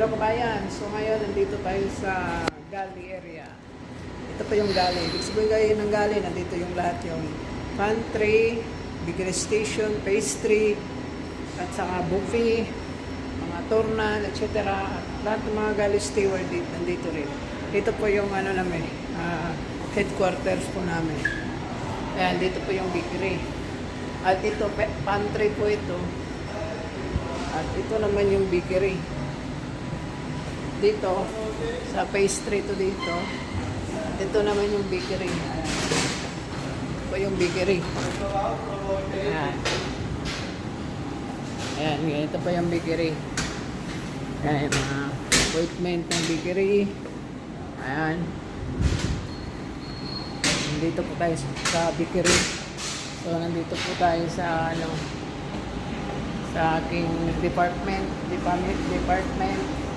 Hello kabayan, so ngayon nandito tayo sa Gali area. Ito pa yung Gali. Ibig sabihin kayo ng Gali, nandito yung lahat yung pantry, bakery station, pastry, at saka buffet, mga turnan, etc. Lahat ng mga Gali steward dito, nandito rin. Dito po yung ano namin, ah, headquarters po namin. Ayan, dito po yung bakery. At ito, pantry po ito. At ito naman yung bakery. Dito, sa pastry to dito. Ito naman yung bakery. Ito yung bakery. Ayan. Ayan, ito pa yung bakery. Ayan, mga equipment ng bakery. Ayan. Nandito po tayo sa bakery. So, nandito po tayo sa ano, sa aking department, department, department.